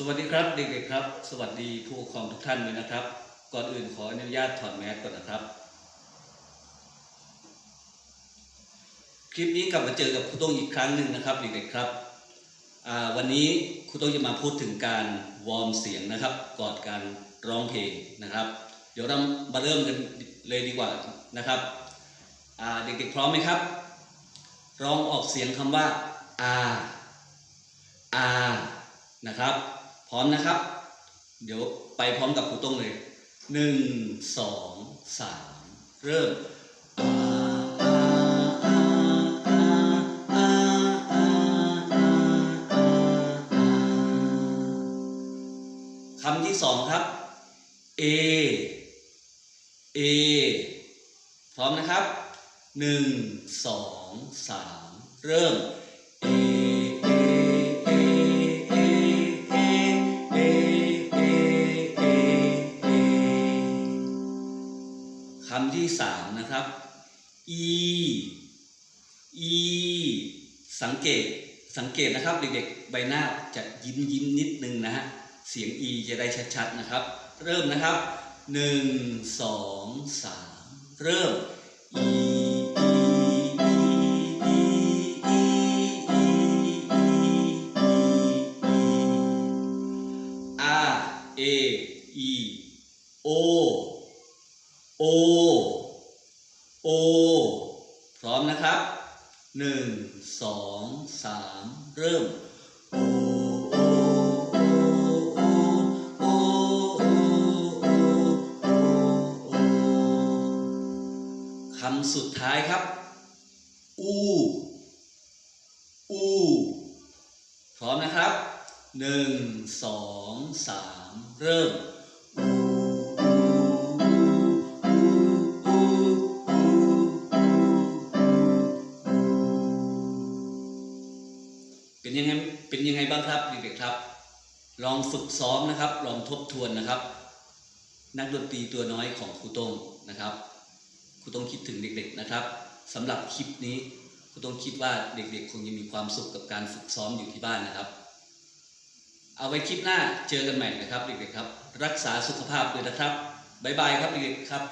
สวัสดีครับเด็กๆครับ สวัสดีผู้ปกครองทุกท่านเลยนะครับ ก่อนอื่นขออนุญาตถอดแมสก่อนนะครับ คลิปนี้กลับมาเจอกับครูต้งอีกครั้งหนึ่งนะครับเด็กๆครับวันนี้ครูต้งจะมาพูดถึงการวอร์มเสียงนะครับ ก่อนการร้องเพลงนะครับ เดี๋ยวเรามาเริ่มกันเลยดีกว่านะครับเด็กๆพร้อมไหมครับร้องออกเสียงคำว่าอาอานะครับ พร้อมนะครับ เดี๋ยวไปพร้อมกับครูต้งเลยหนึ่งสองสามเริ่มคำที่สองครับ A A พร้อมนะครับหนึ่งสองสามเริ่มำที่สามนะครับ E E สังเกตสังเกตนะครับ เด็กๆ ใบหน้าจะยิ้มยิ้มนิดนึงนะฮะ เสียง E จะได้ชัดๆนะครับ เริ่มนะครับหนึ่งสองสามเริ่ม E E E E E E E R A E O O O พร้อมนะครับหนึ่งสองสามเริ่ม O O O O O O O คำสุดท้ายครับอูอูพร้อมนะครับหนึ่งสองสามเริ่ม เป็นยังไงเป็นยังไงบ้างครับเด็กๆครับ ลองฝึกซ้อมนะครับ ลองทบทวนนะครับ นักดนตรีตัวน้อยของครูตงนะครับครูตงคิดถึงเด็ก ๆนะครับสำหรับคลิปนี้ครูตงคิดว่าเด็กๆ คงจะมีความสุขกับการฝึกซ้อมอยู่ที่บ้านนะครับ เอาไว้คลิปหน้าเจอกันใหม่นะครับเด็กๆครับ รักษาสุขภาพด้วยนะครับบ๊ายบายครับเด็กๆครับ